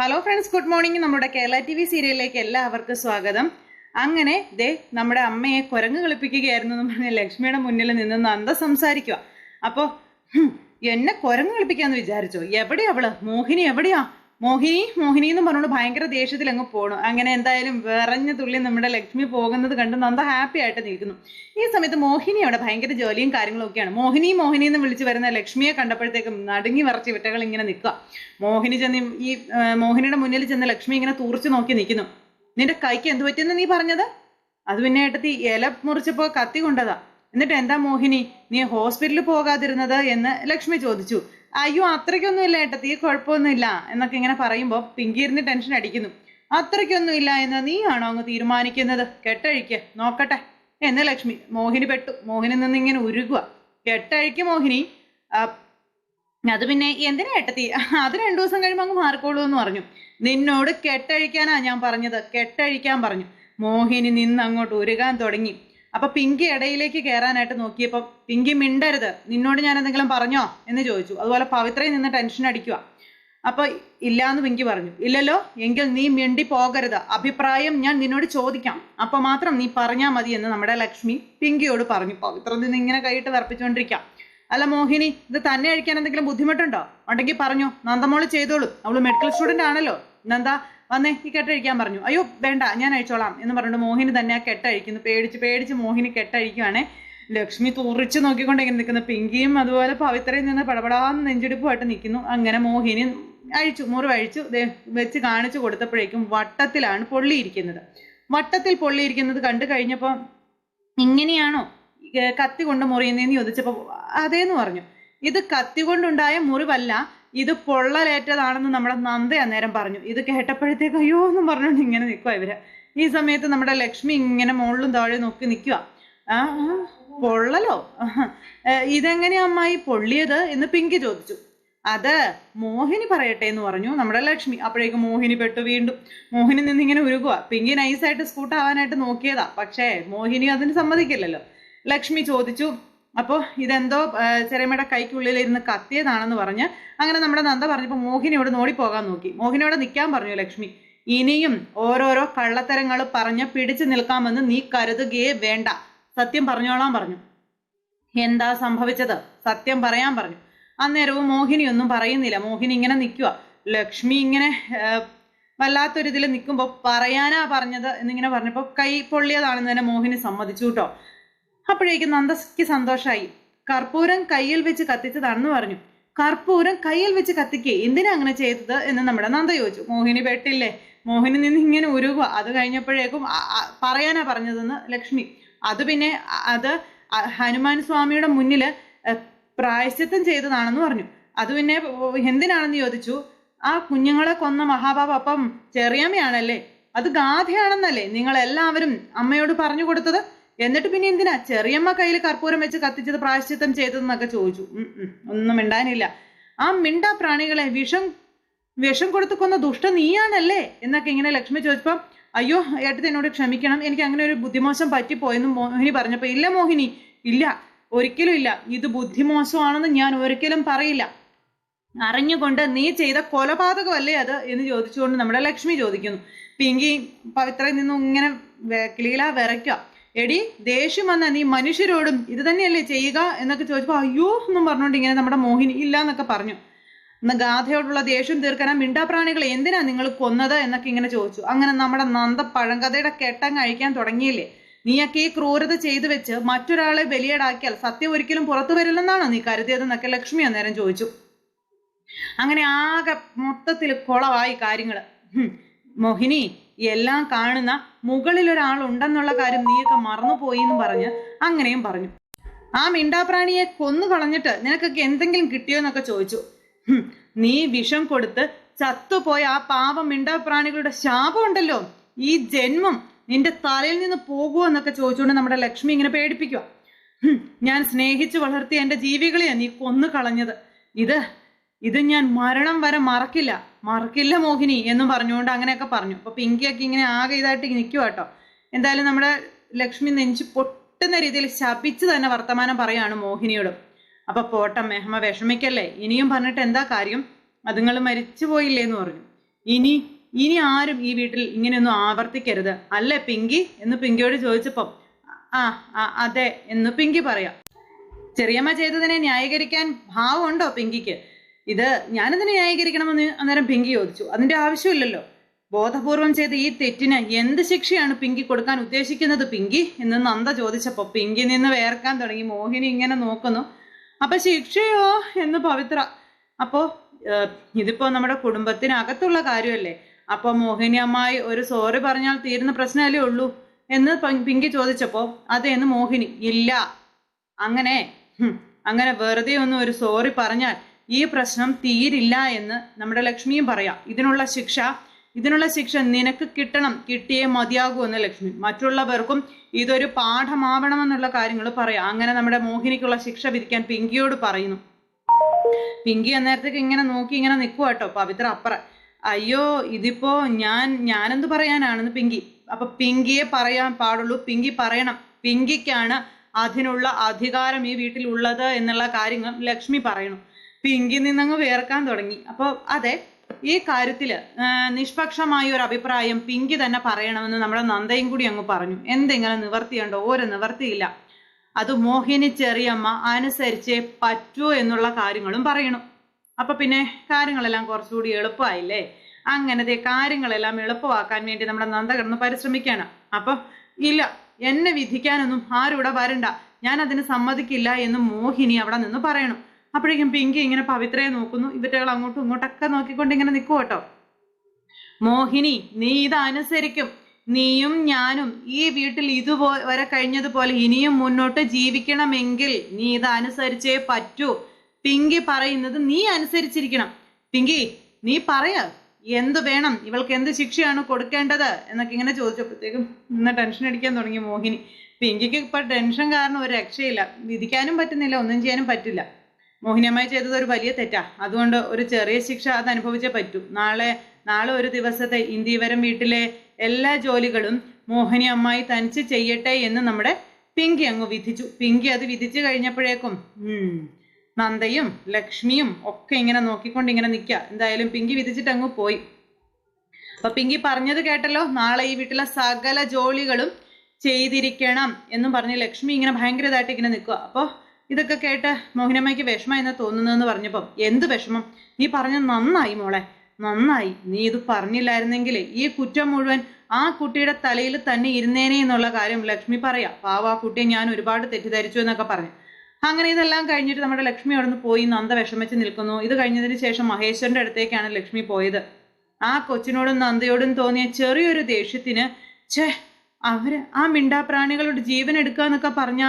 Hello friends good morning നമ്മുടെ Kerala T V സീരിയലിലേക്ക് എല്ലാവർക്കും സ്വാഗതം. അങ്ങനെ ദേ നമ്മുടെ അമ്മയെ കുരങ്ങ് കളിപ്പിക്കുകയായിരുന്നു എന്ന് പറഞ്ഞ ലക്ഷ്മിയുടെ മുന്നിൽ നിന്ന് നന്ദ സംസാരിക്കുക അപ്പോൾ എന്നെ കുരങ്ങ് കളിപ്പിക്കാന്ന് വിചാരിച്ചോ? എവിടെയാ അവൾ? മോഹിനി എവിടെയാ? മോഹിനി മോഹിനി എന്ന് പറഞ്ഞുകൊണ്ട് ഭയങ്കര ദേഷ്യത്തിൽ അങ്ങ് പോണു. അങ്ങനെ എന്തായാലും വിറഞ്ഞ തുള്ളി നമ്മുടെ ലക്ഷ്മി പോകുന്നത് കണ്ട് നന്ദ ഹാപ്പി ആയിട്ട് നിൽക്കുന്നു. ഈ സമയത്ത് മോഹിനി അവിടെ ഭയങ്കര ജോലിയും കാര്യങ്ങളും ഒക്കെയാണ്. മോഹിനി മോഹിനി എന്ന് വിളിച്ച് വരുന്ന ലക്ഷ്മിയെ കണ്ടപ്പോഴത്തേക്കും നടുങ്ങി വിറച്ച് വിട്ടകൾ ഇങ്ങനെ നിൽക്കുക. മോഹിനി ചെന്ന് ഈ മോഹിനിയുടെ മുന്നിൽ ചെന്ന് ലക്ഷ്മി ഇങ്ങനെ തൂർച്ചു നോക്കി നിൽക്കുന്നു. നിന്റെ കൈക്ക് എന്ത് പറ്റിയെന്ന് നീ പറഞ്ഞത്? അത് പിന്നെ ഏട്ടത്തി ഇല മുറിച്ചപ്പോ കത്തി കൊണ്ടതാ. എന്നിട്ട് എന്താ മോഹിനി? നീ ഹോസ്പിറ്റലിൽ പോകാതിരുന്നത്? എന്ന് ലക്ഷ്മി ചോദിച്ചു. അയ്യോ അത്രയ്ക്കൊന്നും ഇല്ല ഏട്ടത്തി കുഴപ്പമൊന്നുമില്ല എന്നൊക്കെ ഇങ്ങനെ പറയുമ്പോൾ പിങ്കി ഇരുന്ന് ടെൻഷൻ അടിക്കുന്നു. അത്രയ്ക്കൊന്നും ഇല്ല എന്ന് നീയാണോ അങ്ങ് തീരുമാനിക്കുന്നത്? കെട്ടഴിക്ക് നോക്കട്ടെ. എന്ന് ലക്ഷ്മി മോഹിനി പെട്ടു. മോഹിനി നിന്ന് ഇങ്ങനെ ഉരുകുക കെട്ടഴിക്ക് മോഹിനി അത് പിന്നെ എന്തിനാ ഏട്ടത്തി അത് രണ്ടു ദിവസം കഴിയുമ്പോൾ അങ്ങ് മാറിക്കോളൂ എന്ന് പറഞ്ഞു. നിന്നോട് കെട്ടഴിക്കാനാ ഞാൻ പറഞ്ഞത്. കെട്ടഴിക്കാൻ പറഞ്ഞു. മോഹിനി നിന്ന് അങ്ങോട്ട് ഉരുകാൻ തുടങ്ങി. അപ്പൊ പിങ്കി ഇടയിലേക്ക് കയറാനായിട്ട് നോക്കിയപ്പോൾ പിങ്കി മിണ്ടരുത് നിന്നോട് ഞാൻ എന്തെങ്കിലും പറഞ്ഞോ? എന്ന് ചോദിച്ചു. അതുപോലെ പവിത്രയിൽ നിന്ന് ടെൻഷൻ അടിക്കുക അപ്പൊ ഇല്ല എന്ന് പിങ്കി പറഞ്ഞു. ഇല്ലല്ലോ എങ്കിൽ നീ മിണ്ടി പോകരുത് അഭിപ്രായം ഞാൻ നിന്നോട് ചോദിക്കാം. അപ്പൊ മാത്രം നീ പറഞ്ഞാൽ മതി എന്ന് നമ്മുടെ ലക്ഷ്മി പിങ്കിയോട് പറഞ്ഞു. പവിത്ര നിന്ന് ഇങ്ങനെ കൈയിട്ട് തർപ്പിച്ചുകൊണ്ടിരിക്കാം അല്ല മോഹിനി ഇത് തന്നെ കഴിക്കാൻ എന്തെങ്കിലും ബുദ്ധിമുട്ടുണ്ടോ? ഉണ്ടെങ്കിൽ പറഞ്ഞു നന്ദമോൾ ചെയ്തോളൂ. അവൾ മെഡിക്കൽ സ്റ്റുഡന്റ് ആണല്ലോ. നന്ദ വന്നേ ഈ കെട്ടഴിക്കാൻ പറഞ്ഞു. അയ്യോ വേണ്ട ഞാൻ അഴിച്ചോളാം എന്ന് പറഞ്ഞിട്ട് മോഹിനി തന്നെ ആ കെട്ടഴിക്കുന്നു പേടിച്ച് പേടിച്ച് മോഹിനി കെട്ടഴിക്കുവാണേ ലക്ഷ്മി തുറിച്ച് നോക്കിക്കൊണ്ട് ഇങ്ങനെ നിൽക്കുന്ന. പിങ്കിയും അതുപോലെ പവിത്രയും നിന്ന് പടപടാന്ന് നെഞ്ചിടിപ്പുമായിട്ട് നിൽക്കുന്നു. അങ്ങനെ മോഹിനി അഴിച്ചു മുറിവ് അഴിച്ചു. വെച്ച് കാണിച്ചു കൊടുത്തപ്പോഴേക്കും വട്ടത്തിലാണ് പൊള്ളിയിരിക്കുന്നത്. വട്ടത്തിൽ പൊള്ളിയിരിക്കുന്നത് കണ്ടു കഴിഞ്ഞപ്പോൾ ഇങ്ങനെയാണോ കത്തി കൊണ്ട് മുറിയുന്നതെന്ന് ചോദിച്ചപ്പോൾ അതേന്ന് പറഞ്ഞു. ഇത് കത്തി കൊണ്ടുണ്ടായ മുറിവല്ല ഇത് പൊള്ളലേറ്റതാണെന്ന് നമ്മുടെ നന്ദ അന്നേരം പറഞ്ഞു. ഇത് കേട്ടപ്പോഴത്തേക്ക് അയ്യോ എന്നും പറഞ്ഞുകൊണ്ട് ഇങ്ങനെ നിൽക്കുക ഇവർ. ഈ സമയത്ത് നമ്മുടെ ലക്ഷ്മി ഇങ്ങനെ മുകളിലും താഴെ നോക്കി നിൽക്കുക ആ പൊള്ളലോ? ഇതെങ്ങനെയാ അമ്മായി പൊള്ളിയത് എന്ന് പിങ്കി ചോദിച്ചു. അത് മോഹിനി പറയട്ടെ എന്ന് പറഞ്ഞു. നമ്മുടെ ലക്ഷ്മി. അപ്പോഴേക്കും മോഹിനി പെട്ടു വീണ്ടും. മോഹിനി നിന്നിങ്ങനെ ഉരുകുക പിങ്കി നൈസായിട്ട് സ്കൂട്ടാവാനായിട്ട് നോക്കിയതാ. പക്ഷേ മോഹിനി അതിന് സമ്മതിക്കില്ലല്ലോ. ലക്ഷ്മി ചോദിച്ചു അപ്പോൾ ഇതെന്തോ ചെറിയമ്മയുടെ കൈക്കുള്ളിൽ ഇരുന്ന് കത്തിയതാണെന്ന് പറഞ്ഞ് അങ്ങനെ നമ്മുടെ നന്ദ പറഞ്ഞപ്പോൾ മോഹിനിയോട് നോടിപ്പോകാൻ നോക്കി. മോഹിനിയോട് നിൽക്കാൻ പറഞ്ഞു ലക്ഷ്മി. ഇനിയും ഓരോരോ കള്ളത്തരങ്ങൾ പറഞ്ഞ് പിടിച്ചു നിൽക്കാമെന്ന് നീ കരുതുകയേ വേണ്ട. സത്യം പറഞ്ഞോളാൻ പറഞ്ഞു. എന്താ സംഭവിച്ചത്? സത്യം പറയാൻ പറഞ്ഞു. അന്നേരവും മോഹിനി ഒന്നും പറയുന്നില്ല. മോഹിനി ഇങ്ങനെ നിൽക്കുക ലക്ഷ്മി ഇങ്ങനെ വല്ലാത്തൊരിതിൽ നിൽക്കുമ്പോൾ പറയാനാ പറഞ്ഞത് എന്നിങ്ങനെ പറഞ്ഞപ്പോൾ കൈ പൊള്ളിയതാണെന്ന് തന്നെ മോഹിനി സമ്മതിച്ചു കേട്ടോ. അപ്പോഴേക്കും നന്ദയ്ക്ക് സന്തോഷമായി കർപ്പൂരം കയ്യിൽ വെച്ച് കത്തിച്ചതാണെന്ന് പറഞ്ഞു. കർപ്പൂരം കയ്യിൽ വെച്ച് കത്തിക്കേ എന്തിനാ അങ്ങനെ ചെയ്തത് എന്ന് നമ്മുടെ നന്ദ ചോദിച്ചു. മോഹിനി പെട്ടില്ലേ? മോഹിനി നിന്ന് ഇങ്ങനെ ഉരുകുക അത് കഴിഞ്ഞപ്പോഴേക്കും പറയാനാ പറഞ്ഞതെന്ന് ലക്ഷ്മി. അത് പിന്നെ അത് ഹനുമാൻ സ്വാമിയുടെ മുന്നിൽ പ്രായശ്ചിത്തം ചെയ്തതാണെന്ന് പറഞ്ഞു. അത് പിന്നെ എന്തിനാണെന്ന് ചോദിച്ചു? ആ കുഞ്ഞുങ്ങളെ കൊന്ന മഹാബാബ് അപ്പം ചെറിയമ്മയാണല്ലേ? അത് ഗാഥയാണെന്നല്ലേ നിങ്ങൾ എല്ലാവരും അമ്മയോട് പറഞ്ഞു കൊടുത്തത്? എന്നിട്ട് പിന്നെ എന്തിനാ? ചെറിയമ്മ കയ്യിൽ കർപ്പൂരം വെച്ച് കത്തിച്ചത് പ്രായശ്ചിത്തം ചെയ്തതെന്നൊക്കെ ചോദിച്ചു. ഒന്നും മിണ്ടാനില്ല. ആ മിണ്ടാ പ്രാണികളെ വിഷം വിഷം കൊടുത്ത് കൊന്ന ദുഷ്ട നീയാണല്ലേ? എന്നൊക്കെ ഇങ്ങനെ ലക്ഷ്മി ചോദിച്ചപ്പോൾ അയ്യോ ഏട്ടത്തി എന്നോട് ക്ഷമിക്കണം. എനിക്ക് അങ്ങനെ ഒരു ബുദ്ധിമോശം പറ്റിപ്പോയെന്ന് മോഹിനി പറഞ്ഞപ്പോൾ ഇല്ല മോഹിനി ഇല്ല. ഒരിക്കലും ഇല്ല. ഇത് ബുദ്ധിമോശമാണെന്ന് ഞാൻ ഒരിക്കലും പറയില്ല. അറിഞ്ഞുകൊണ്ട് നീ ചെയ്ത കൊലപാതകമല്ലേ അത്? എന്ന് ചോദിച്ചുകൊണ്ട് നമ്മുടെ ലക്ഷ്മി ചോദിക്കുന്നു. പിങ്കി പവിത്രയിൽ നിന്നും ഇങ്ങനെ കിളികില വിറയ്ക്കുക എടി ദേഷ്യം വന്ന നീ മനുഷ്യരോടും ഇത് തന്നെയല്ലേ ചെയ്യുക എന്നൊക്കെ ചോദിച്ചപ്പോൾ അയ്യോ എന്നും പറഞ്ഞുകൊണ്ട് ഇങ്ങനെ നമ്മുടെ മോഹിനി ഇല്ല എന്നൊക്കെ പറഞ്ഞു. എന്ന ഗാഥയോടുള്ള ദേഷ്യം തീർക്കാൻ ആ മിണ്ടാപ്രാണികളെ എന്തിനാ നിങ്ങൾ കൊന്നത് എന്നൊക്കെ ഇങ്ങനെ ചോദിച്ചു. അങ്ങനെ നമ്മുടെ നന്ദ പഴങ്കഥയുടെ കെട്ടം കഴിക്കാൻ തുടങ്ങിയില്ലേ? നീയൊക്കെ ഈ ക്രൂരത ചെയ്തു വെച്ച് മറ്റൊരാളെ ബലിയേടാക്കിയാൽ സത്യം ഒരിക്കലും പുറത്തു വരില്ലെന്നാണോ നീ കരുതിയതെന്നൊക്കെ ലക്ഷ്മി അന്നേരം ചോദിച്ചു. അങ്ങനെ ആകെ മൊത്തത്തിൽ കുളമായി കാര്യങ്ങൾ മോഹിനി എല്ലാം കാണുന്ന മുകളിൽ ഒരാൾ ഉണ്ടെന്നുള്ള കാര്യം നീയൊക്കെ മറന്നുപോയി എന്ന് പറഞ്ഞ് അങ്ങനെയും പറഞ്ഞു. ആ മിണ്ടാപ്രാണിയെ കൊന്നു കളഞ്ഞിട്ട് നിനക്കൊക്കെ എന്തെങ്കിലും കിട്ടിയോ എന്നൊക്കെ ചോദിച്ചു നീ വിഷം കൊടുത്ത് ചത്തുപോയ ആ പാവം മിണ്ടാപ്രാണികളുടെ ശാപം ഉണ്ടല്ലോ ഈ ജന്മം നിന്റെ തലയിൽ നിന്ന് പോകുമോ എന്നൊക്കെ ചോദിച്ചുകൊണ്ട് നമ്മുടെ ലക്ഷ്മി ഇങ്ങനെ പേടിപ്പിക്കുക ഞാൻ സ്നേഹിച്ചു വളർത്തിയ എന്റെ ജീവികളെയാണ് നീ കൊന്നു കളഞ്ഞത്. ഇത് ഇത് ഞാൻ മരണം വരെ മറക്കില്ല. മറക്കില്ല മോഹിനി എന്നും പറഞ്ഞുകൊണ്ട് അങ്ങനെയൊക്കെ പറഞ്ഞു. അപ്പൊ പിങ്കിയൊക്കെ ഇങ്ങനെ ആകെ ഇതായിട്ട് നിൽക്കുക കേട്ടോ എന്തായാലും നമ്മുടെ ലക്ഷ്മി നെഞ്ചു പൊട്ടുന്ന രീതിയിൽ ശപിച്ച് തന്നെ വർത്തമാനം പറയാണ് മോഹിനിയോടും. അപ്പൊ പോട്ടം മെഹമ വിഷമിക്കല്ലേ? ഇനിയും പറഞ്ഞിട്ട് എന്താ കാര്യം? അതുങ്ങൾ മരിച്ചു പോയില്ലേ എന്ന് പറഞ്ഞു. ഇനി ഇനി ആരും ഈ വീട്ടിൽ ഇങ്ങനെയൊന്നും ആവർത്തിക്കരുത്. അല്ലേ പിങ്കി? എന്ന് പിങ്കിയോട് ചോദിച്ചപ്പം ആ, അതെ എന്ന് പിങ്കി പറയാം. ചെറിയമ്മ ചെയ്തതിനെ ന്യായീകരിക്കാൻ ഭാവമുണ്ടോ പിങ്കിക്ക്? ഇത് ഞാനതിനെ ന്യായീകരിക്കണമെന്ന് അന്നേരം പിങ്കി ചോദിച്ചു. അതിന്റെ ആവശ്യമില്ലല്ലോ. ബോധപൂർവം ചെയ്ത ഈ തെറ്റിന് എന്ത് ശിക്ഷയാണ് പിങ്കി കൊടുക്കാൻ ഉദ്ദേശിക്കുന്നത് പിങ്കി? എന്ന് നന്ദ ചോദിച്ചപ്പോ പിങ്കി നിന്ന് വേർക്കാൻ തുടങ്ങി. മോഹിനി ഇങ്ങനെ നോക്കുന്നു. അപ്പൊ ശിക്ഷയോ എന്ന് പവിത്ര. അപ്പോ ഇതിപ്പോ നമ്മുടെ കുടുംബത്തിനകത്തുള്ള കാര്യമല്ലേ? അപ്പൊ മോഹിനി അമ്മായി ഒരു സോറി പറഞ്ഞാൽ തീരുന്ന പ്രശ്നമല്ലേ ഉള്ളൂ? എന്ന് പിങ്കി ചോദിച്ചപ്പോ അതെ എന്ന് മോഹിനി ഇല്ല. അങ്ങനെ അങ്ങനെ വെറുതെ ഒന്നും ഒരു സോറി പറഞ്ഞാൽ ഈ പ്രശ്നം തീരില്ല എന്ന് നമ്മുടെ ലക്ഷ്മിയും പറയാം. ഇതിനുള്ള ശിക്ഷ ഇതിനുള്ള ശിക്ഷ നിനക്ക് കിട്ടണം കിട്ടിയേ മതിയാകൂ എന്ന് ലക്ഷ്മി. മറ്റുള്ളവർക്കും ഇതൊരു പാഠമാവണമെന്നുള്ള കാര്യങ്ങൾ പറയാം. അങ്ങനെ നമ്മുടെ മോഹിനിക്കുള്ള ശിക്ഷ വിധിക്കാൻ പിങ്കിയോട് പറയുന്നു. പിങ്കി അന്നേരത്തേക്ക് ഇങ്ങനെ നോക്കി ഇങ്ങനെ നിൽക്കുക കേട്ടോ പവിത്ര അപ്പറ. അയ്യോ ഇതിപ്പോ ഞാൻ ഞാനെന്ത് പറയാനാണെന്ന് പിങ്കി. അപ്പൊ പിങ്കിയെ പറയാൻ പാടുള്ളൂ. പിങ്കി പറയണം. പിങ്കിക്കാണ് അതിനുള്ള അധികാരം ഈ വീട്ടിൽ ഉള്ളത് എന്നുള്ള കാര്യങ്ങൾ ലക്ഷ്മി പറയണു. പിങ്കി നിന്നങ്ങ് വേർക്കാൻ തുടങ്ങി. അപ്പോൾ അതെ ഈ കാര്യത്തിൽ ആ, നിഷ്പക്ഷമായ ഒരു അഭിപ്രായം പിങ്കി തന്നെ പറയണമെന്ന് നമ്മുടെ നന്ദയും കൂടി അങ്ങ് പറഞ്ഞു. എന്തെങ്കിലും നിവർത്തിയുണ്ടോ ഒരു നിവർത്തിയില്ല. അത് മോഹിനി ചെറിയമ്മ അനുസരിച്ചേ പറ്റൂ എന്നുള്ള കാര്യങ്ങളും പറയണു. അപ്പൊ പിന്നെ കാര്യങ്ങളെല്ലാം കുറച്ചുകൂടി എളുപ്പമായില്ലേ? അങ്ങനത്തെ കാര്യങ്ങളെല്ലാം എളുപ്പമാക്കാൻ വേണ്ടി നമ്മുടെ നന്ദ കിടന്ന് പരിശ്രമിക്കാണ്. അപ്പൊ ഇല്ല എന്നെ വിധിക്കാനൊന്നും ആരും ഇവിടെ വരണ്ട. ഞാൻ അതിന് സമ്മതിക്കില്ല എന്ന് മോഹിനി അവിടെ നിന്ന് പറയണു. അപ്പോഴേക്കും പിങ്കി ഇങ്ങനെ പവിത്രയെ നോക്കുന്നു. ഇവറ്റകൾ അങ്ങോട്ടും ഇങ്ങോട്ടൊക്കെ നോക്കിക്കൊണ്ട് ഇങ്ങനെ നിൽക്കും കേട്ടോ മോഹിനി നീ ഇതനുസരിക്കും. നീയും ഞാനും ഈ വീട്ടിൽ ഇതുവരെ കഴിഞ്ഞതുപോലെ ഇനിയും മുന്നോട്ട് ജീവിക്കണമെങ്കിൽ നീ ഇത് അനുസരിച്ചേ പറ്റൂ. പിങ്കി പറയുന്നത് നീ അനുസരിച്ചിരിക്കണം. പിങ്കി നീ പറയ. എന്ത് വേണം? ഇവൾക്ക് എന്ത് ശിക്ഷയാണ് കൊടുക്കേണ്ടത്? എന്നൊക്കെ ഇങ്ങനെ ചോദിച്ചപ്പോഴത്തേക്കും ഇന്ന് ടെൻഷൻ അടിക്കാൻ തുടങ്ങി മോഹിനി. പിങ്കിക്ക് ഇപ്പൊ ടെൻഷൻ കാരണം ഒരു രക്ഷയില്ല. വിധിക്കാനും പറ്റുന്നില്ല ഒന്നും ചെയ്യാനും പറ്റില്ല. മോഹിനിയമ്മായി ചെയ്തത് ഒരു വലിയ തെറ്റാ. അതുകൊണ്ട് ഒരു ചെറിയ ശിക്ഷ അത് അനുഭവിച്ചേ പറ്റൂ. നാളെ നാളെ ഒരു ദിവസത്തെ ഇന്ത്യവരം വീട്ടിലെ എല്ലാ ജോലികളും മോഹിനി അമ്മായി തനിച്ച് ചെയ്യട്ടെ എന്ന് നമ്മുടെ പിങ്കി അങ്ങ് വിധിച്ചു. പിങ്കി അത് വിധിച്ചു കഴിഞ്ഞപ്പോഴേക്കും നന്ദയും ലക്ഷ്മിയും ഒക്കെ ഇങ്ങനെ നോക്കിക്കൊണ്ട് ഇങ്ങനെ നിൽക്കുക എന്തായാലും പിങ്കി വിധിച്ചിട്ട് അങ്ങ് പോയി. അപ്പൊ പിങ്കി പറഞ്ഞത് കേട്ടല്ലോ നാളെ ഈ വീട്ടിലെ സകല ജോലികളും ചെയ്തിരിക്കണം എന്നും പറഞ്ഞ് ലക്ഷ്മി ഇങ്ങനെ ഭയങ്കര ഇതായിട്ട് ഇങ്ങനെ നിൽക്കുക അപ്പോൾ ഇതൊക്കെ കേട്ട് മോഹിനമ്മയ്ക്ക് വിഷമം എന്ന് തോന്നുന്നതെന്ന് പറഞ്ഞപ്പം എന്ത് വിഷമം? നീ പറഞ്ഞ നന്നായി മോളെ നന്നായി. നീ ഇത് പറഞ്ഞില്ലായിരുന്നെങ്കിൽ ഈ കുറ്റം മുഴുവൻ ആ കുട്ടിയുടെ തലയിൽ തന്നെ ഇരുന്നേനെ എന്നുള്ള കാര്യം ലക്ഷ്മി പറയാ. പാവ ആ കുട്ടിയെ ഞാൻ ഒരുപാട് തെറ്റിദ്ധരിച്ചു എന്നൊക്കെ പറഞ്ഞു. അങ്ങനെ ഇതെല്ലാം കഴിഞ്ഞിട്ട് നമ്മുടെ ലക്ഷ്മി അവിടെ നിന്ന് പോയി നന്ദ വിഷമിച്ച് നിൽക്കുന്നു. ഇത് കഴിഞ്ഞതിന് ശേഷം മഹേശ്വരന്റെ അടുത്തേക്കാണ് ലക്ഷ്മി പോയത്. ആ കൊച്ചിനോടും നന്ദയോടും തോന്നിയ ചെറിയൊരു ദേഷ്യത്തിന് ഛേ അവർ ആ മിണ്ടാപ്രാണികളുടെ ജീവൻ എടുക്കുക എന്നൊക്കെ പറഞ്ഞ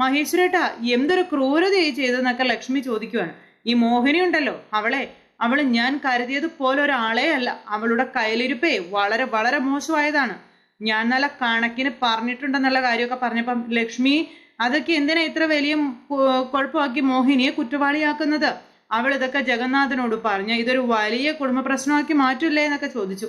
മഹേശ്വരേട്ടാ എന്തൊരു ക്രൂരതയായി ചെയ്തെന്നൊക്കെ ലക്ഷ്മി ചോദിക്കുവാണ്. ഈ മോഹിനി ഉണ്ടല്ലോ അവളെ അവൾ ഞാൻ കരുതിയത് പോലെ ഒരാളെ അല്ല അവളുടെ കയ്യിലിരിപ്പേ വളരെ വളരെ മോശമായതാണ്. ഞാൻ നല്ല കണക്കിന് പറഞ്ഞിട്ടുണ്ടെന്നുള്ള കാര്യമൊക്കെ പറഞ്ഞപ്പം ലക്ഷ്മി അതൊക്കെ എന്തിനാ ഇത്ര വലിയ കുഴപ്പമാക്കി മോഹിനിയെ കുറ്റവാളിയാക്കുന്നത്? അവൾ ഇതൊക്കെ ജഗന്നാഥനോട് പറഞ്ഞു ഇതൊരു വലിയ കുടുംബ പ്രശ്നമാക്കി മാറ്റില്ലേ എന്നൊക്കെ ചോദിച്ചു.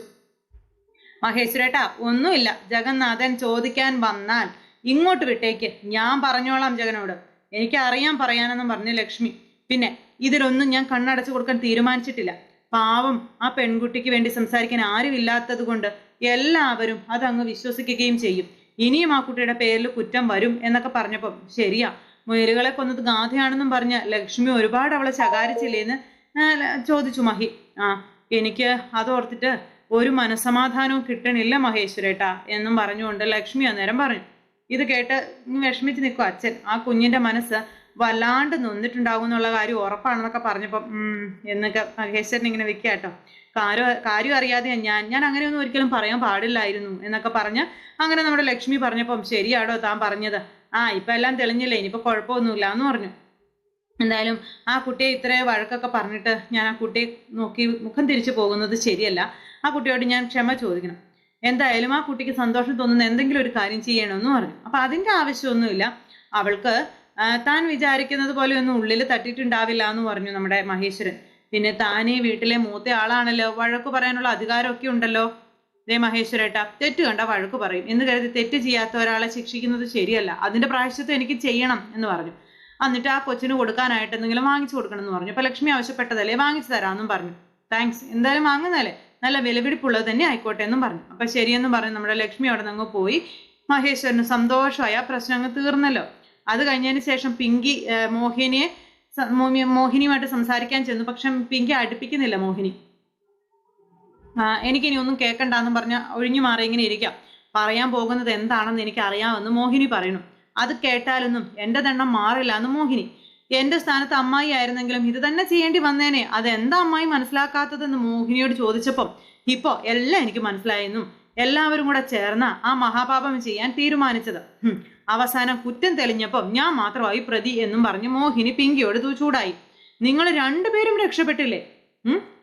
മഹേശ്വരേട്ടാ ഒന്നുമില്ല ജഗന്നാഥൻ ചോദിക്കാൻ വന്നാൽ ഇങ്ങോട്ട് വിട്ടേക്ക് ഞാൻ പറഞ്ഞോളാം ജഗനോട്. എനിക്ക് അറിയാൻ പറയാനെന്നും പറഞ്ഞു ലക്ഷ്മി. പിന്നെ ഇതിലൊന്നും ഞാൻ കണ്ണടച്ചു കൊടുക്കാൻ തീരുമാനിച്ചിട്ടില്ല. പാവം ആ പെൺകുട്ടിക്ക് വേണ്ടി സംസാരിക്കാൻ ആരുമില്ലാത്തത് കൊണ്ട് എല്ലാവരും അതങ്ങ് വിശ്വസിക്കുകയും ചെയ്യും. ഇനിയും ആ കുട്ടിയുടെ പേരിൽ കുറ്റം വരും എന്നൊക്കെ പറഞ്ഞപ്പം ശരിയാ. മുയലുകളെ കൊന്നത് ഗാഥയാണെന്നും പറഞ്ഞ ലക്ഷ്മി ഒരുപാട് അവളെ ശകാരിച്ചില്ലേന്ന് ചോദിച്ചു മഹി. ആ എനിക്ക് അതോർത്തിട്ട് ഒരു മനസമാധാനവും കിട്ടണില്ല മഹേശ്വരേട്ടാ എന്നും പറഞ്ഞുകൊണ്ട് ലക്ഷ്മി അന്നേരം പറഞ്ഞു. ഇത് കേട്ട് വിഷമിച്ച് നിൽക്കും അച്ഛൻ. ആ കുഞ്ഞിന്റെ മനസ്സ് വല്ലാണ്ട് നിന്നിട്ടുണ്ടാകും എന്നുള്ള കാര്യം ഉറപ്പാണെന്നൊക്കെ പറഞ്ഞപ്പം ഉം എന്നൊക്കെ മഹേശ്വരൻ ഇങ്ങനെ വെക്കാട്ടോ കേട്ടോ. കാര്യം കാര്യം അറിയാതെ ഞാൻ ഞാൻ അങ്ങനെയൊന്നും ഒരിക്കലും പറയാൻ പാടില്ലായിരുന്നു എന്നൊക്കെ പറഞ്ഞ് അങ്ങനെ നമ്മുടെ ലക്ഷ്മി പറഞ്ഞപ്പം ശരിയാടോ താൻ പറഞ്ഞത്. ആ ഇപ്പം എല്ലാം തെളിഞ്ഞില്ലേ ഇനിയിപ്പോൾ കുഴപ്പമൊന്നുമില്ല എന്ന് പറഞ്ഞു. എന്തായാലും ആ കുട്ടിയെ ഇത്ര വഴക്കൊക്കെ പറഞ്ഞിട്ട് ഞാൻ ആ കുട്ടിയെ നോക്കി മുഖം തിരിച്ചു പോകുന്നത് ശരിയല്ല. ആ കുട്ടിയോട് ഞാൻ ക്ഷമ ചോദിക്കണം. എന്തായാലും ആ കുട്ടിക്ക് സന്തോഷം തോന്നുന്ന എന്തെങ്കിലും ഒരു കാര്യം ചെയ്യണമെന്ന് പറഞ്ഞു. അപ്പൊ അതിന്റെ ആവശ്യമൊന്നുമില്ല. അവൾക്ക് താൻ വിചാരിക്കുന്നത് പോലെ ഒന്നും ഉള്ളിൽ തട്ടിയിട്ടുണ്ടാവില്ല എന്ന് പറഞ്ഞു നമ്മുടെ മഹേശ്വരൻ. പിന്നെ താനേ വീട്ടിലെ മൂത്ത ആളാണല്ലോ. വഴക്ക് പറയാനുള്ള അധികാരമൊക്കെ ഉണ്ടല്ലോ. ദേ മഹേശ്വരേട്ടാ തെറ്റ് കണ്ട വഴക്ക് പറയും. എന്ന് കരുതി തെറ്റ് ചെയ്യാത്ത ഒരാളെ ശിക്ഷിക്കുന്നത് ശരിയല്ല. അതിന്റെ പ്രായശ്യത്വം എനിക്ക് ചെയ്യണം എന്ന് പറഞ്ഞു. എന്നിട്ട് ആ കൊച്ചിന് കൊടുക്കാനായിട്ട് എന്തെങ്കിലും വാങ്ങിച്ചു കൊടുക്കണം എന്ന് പറഞ്ഞു. അപ്പൊ ലക്ഷ്മി ആവശ്യപ്പെട്ടതല്ലേ? വാങ്ങിച്ചു തരാമെന്നും പറഞ്ഞു. താങ്ക്സ് എന്തായാലും വാങ്ങുന്നതല്ലേ? നല്ല വിലപിടിപ്പുള്ളത് തന്നെ ആയിക്കോട്ടെ എന്നും പറഞ്ഞു. അപ്പൊ ശരിയെന്നും പറഞ്ഞു. നമ്മുടെ ലക്ഷ്മി അവിടെ നിന്ന് പോയി. മഹേശ്വരന് സന്തോഷമായി. ആ പ്രശ്നം അങ്ങ് തീർന്നല്ലോ. അത് കഴിഞ്ഞതിന് ശേഷം പിങ്കി മോഹിനിയെ മോഹിനിയുമായിട്ട് സംസാരിക്കാൻ ചെന്നു. പക്ഷെ പിങ്കി അടുപ്പിക്കുന്നില്ല മോഹിനി. ആ, എനിക്കിനി ഒന്നും കേൾക്കണ്ടെന്നും പറഞ്ഞ ഒഴിഞ്ഞു മാറി ഇങ്ങനെ ഇരിക്കാം. പറയാൻ പോകുന്നത് എന്താണെന്ന് എനിക്ക് അറിയാമെന്ന് മോഹിനി പറയുന്നു. അത് കേട്ടാലൊന്നും എന്റെ ദണ്ണം മാറില്ല എന്ന് മോഹിനി. എന്റെ സ്ഥാനത്ത് അമ്മായി ആയിരുന്നെങ്കിലും ഇത് തന്നെ ചെയ്യേണ്ടി വന്നേനെ. അതെന്താ അമ്മായി മനസ്സിലാക്കാത്തതെന്ന് മോഹിനിയോട് ചോദിച്ചപ്പം ഇപ്പോ എല്ലാം എനിക്ക് മനസ്സിലായെന്നും എല്ലാവരും കൂടെ ചേർന്ന ആ മഹാപാപം ചെയ്യാൻ തീരുമാനിച്ചത്. അവസാനം കുറ്റം തെളിഞ്ഞപ്പം ഞാൻ മാത്രമായി പ്രതി എന്നും പറഞ്ഞ് മോഹിനി പിങ്കിയോട് തൂച്ചൂടായി ചൂടായി. നിങ്ങൾ രണ്ടുപേരും രക്ഷപ്പെട്ടില്ലേ?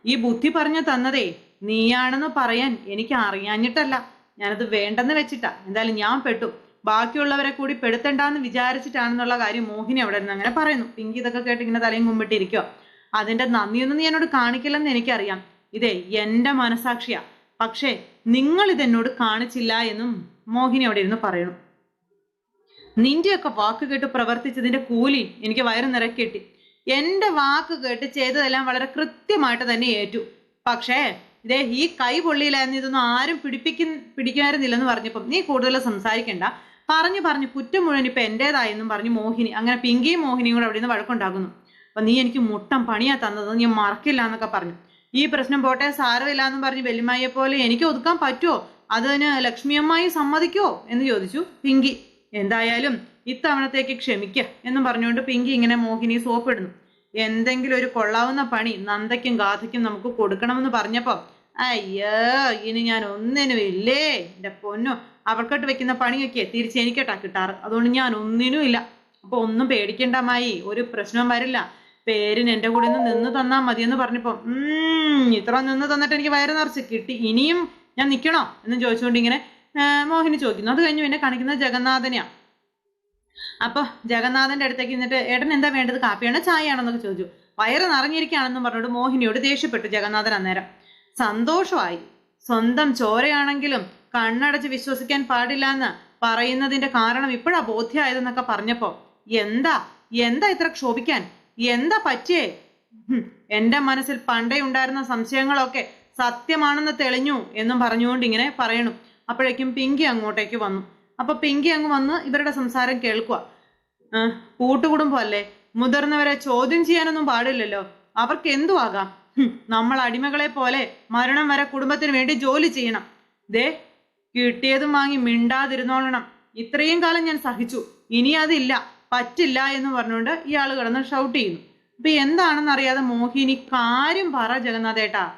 ഈ ബുദ്ധി പറഞ്ഞു തന്നതേ. നീയാണെന്ന് പറയാൻ എനിക്ക് അറിയാഞ്ഞിട്ടല്ല ഞാനത് വേണ്ടെന്ന് വെച്ചിട്ടാ. എന്തായാലും ഞാൻ പെട്ടു. ബാക്കിയുള്ളവരെ കൂടി പെടുത്തണ്ടെന്ന് വിചാരിച്ചിട്ടാണെന്നുള്ള കാര്യം മോഹിനി അവിടെ നിന്ന് അങ്ങനെ പറയുന്നു. പിങ്കി ഇതൊക്കെ കേട്ട് ഇങ്ങനെ തലയും കുമ്പിട്ടിരിക്കുക അതിന്റെ നന്ദിയൊന്നും നീ എന്നോട് കാണിക്കില്ലെന്ന് എനിക്കറിയാം. ഇതേ എന്റെ മനസാക്ഷിയാ. പക്ഷേ നിങ്ങൾ ഇതെന്നോട് കാണിച്ചില്ല എന്നും മോഹിനി അവിടെ ഇരുന്ന് പറയുന്നു. നിന്റെയൊക്കെ വാക്ക് കേട്ട് പ്രവർത്തിച്ചതിന്റെ കൂലി എനിക്ക് വയറ് നിറക്കിട്ടി എന്റെ വാക്ക് കേട്ട് ചെയ്തതെല്ലാം വളരെ കൃത്യമായിട്ട് തന്നെ ഏറ്റു. പക്ഷേ ഇതേ ഈ കൈ പൊള്ളിയില്ലായിരുന്നു ഇതൊന്നും ആരും പിടിപ്പിക്കുന്ന പിടിക്കുമായിരുന്നില്ലെന്ന് പറഞ്ഞപ്പം നീ കൂടുതൽ സംസാരിക്കണ്ട. പറഞ്ഞു പറഞ്ഞു കുറ്റം മുഴുവൻ ഇപ്പൊ എന്റേതായെന്നും പറഞ്ഞു മോഹിനി. അങ്ങനെ പിങ്കിയും മോഹിനിയും കൂടെ അവിടെ നിന്ന് വഴക്കുണ്ടാകുന്നു അപ്പൊ നീ എനിക്ക് മുട്ടം പണിയാ തന്നത് നീ മറക്കില്ല എന്നൊക്കെ പറഞ്ഞു. ഈ പ്രശ്നം പോട്ടെ സാരമില്ല എന്നും പറഞ്ഞ് വെല്ലുമായിയെ പോലെ എനിക്ക് ഒതുക്കാൻ പറ്റുമോ അതിന് ലക്ഷ്മിയമ്മായി സമ്മതിക്കുമോ എന്ന് ചോദിച്ചു പിങ്കി. എന്തായാലും ഇത്തവണത്തേക്ക് ക്ഷമിക്ക എന്നും പറഞ്ഞുകൊണ്ട് പിങ്കി ഇങ്ങനെ മോഹിനി സോപ്പിടുന്നു. എന്തെങ്കിലും ഒരു കൊള്ളാവുന്ന പണി നന്ദയ്ക്കും ഗാഥയ്ക്കും നമുക്ക് കൊടുക്കണമെന്ന് പറഞ്ഞപ്പോൾ അയ്യോ ഇനി ഞാൻ ഒന്നിനും ഇല്ലേ എന്റെ പൊന്നു അവർക്കോട്ട് വെക്കുന്ന പണിയൊക്കെ തിരിച്ച് എനിക്കട്ടാ കിട്ടാറ്. അതുകൊണ്ട് ഞാൻ ഒന്നിനും ഇല്ല. അപ്പൊ ഒന്നും പേടിക്കണ്ടമായി ഒരു പ്രശ്നം വരില്ല. പേരിന് എന്റെ കൂടെ നിന്ന് മതി എന്ന് പറഞ്ഞപ്പോ ഉം ഇത്ര നിന്ന് തന്നിട്ട് എനിക്ക് വയറ് നിറച്ച് കിട്ടി. ഇനിയും ഞാൻ നിൽക്കണോ എന്ന് ചോദിച്ചുകൊണ്ട് ഇങ്ങനെ മോഹിനി ചോദിക്കുന്നു. അത് കഴിഞ്ഞു എന്നെ കാണിക്കുന്നത് ജഗന്നാഥനെയാ. അപ്പൊ ജഗന്നാഥന്റെ അടുത്തേക്ക് നിന്നിട്ട് ഏട്ടൻ എന്താ വേണ്ടത്? കാപ്പിയാണോ ചായയാണെന്നൊക്കെ ചോദിച്ചു. വയറ് നിറഞ്ഞിരിക്കുകയാണെന്നും പറഞ്ഞോട് മോഹിനിയോട് ദേഷ്യപ്പെട്ടു ജഗന്നാഥൻ അന്നേരം. സന്തോഷമായി. സ്വന്തം ചോരയാണെങ്കിലും കണ്ണടച്ച് വിശ്വസിക്കാൻ പാടില്ല എന്ന് പറയുന്നതിന്റെ കാരണം ഇപ്പോഴാ ബോധ്യമായതെന്നൊക്കെ പറഞ്ഞപ്പോ എന്താ? എന്താ ഇത്ര ക്ഷോഭിക്കാൻ? എന്താ പറ്റിയേ? എന്റെ മനസ്സിൽ പണ്ടേ ഉണ്ടായിരുന്ന സംശയങ്ങളൊക്കെ സത്യമാണെന്ന് തെളിഞ്ഞു എന്നും പറഞ്ഞുകൊണ്ട് ഇങ്ങനെ പറയണം. അപ്പോഴേക്കും പിങ്കി അങ്ങോട്ടേക്ക് വന്നു. അപ്പൊ പിങ്കി അങ്ങ് വന്ന് ഇവരുടെ സംസാരം കേൾക്കുക കൂട്ടുകുടുംബം അല്ലേ മുതിർന്നവരെ ചോദ്യം ചെയ്യാനൊന്നും പാടില്ലല്ലോ. അവർക്ക് എന്തു ആകാം നമ്മൾ അടിമകളെ പോലെ മരണം വരെ കുടുംബത്തിന് വേണ്ടി ജോലി ചെയ്യണം. ദേ കിട്ടിയതും വാങ്ങി മിണ്ടാതിരുന്നോളണം. ഇത്രയും കാലം ഞാൻ സഹിച്ചു. ഇനി അതില്ല. പറ്റില്ല എന്ന് പറഞ്ഞുകൊണ്ട് ഇയാൾ കിടന്ന് ഷൗട്ട് ചെയ്യുന്നു. അപ്പൊ എന്താണെന്ന് അറിയാതെ മോഹിനി കാര്യം പറ ജഗന്നാഥേട്ടാ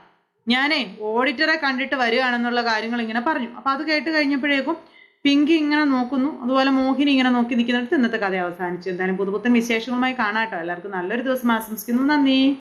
ഞാനേ ഓഡിറ്ററെ കണ്ടിട്ട് വരികയാണെന്നുള്ള കാര്യങ്ങൾ ഇങ്ങനെ പറഞ്ഞു. അപ്പൊ അത് കേട്ട് കഴിഞ്ഞപ്പോഴേക്കും പിങ്കി ഇങ്ങനെ നോക്കുന്നു. അതുപോലെ മോഹിനി ഇങ്ങനെ നോക്കി നിൽക്കുന്നിടത്ത് ഇന്നത്തെ കഥ അവസാനിച്ചു. എന്തായാലും പുതുപുത്തൻ വിശേഷങ്ങളുമായി കാണാട്ടോ. എല്ലാവർക്കും നല്ലൊരു ദിവസം ആശംസിക്കുന്നു. നന്ദി.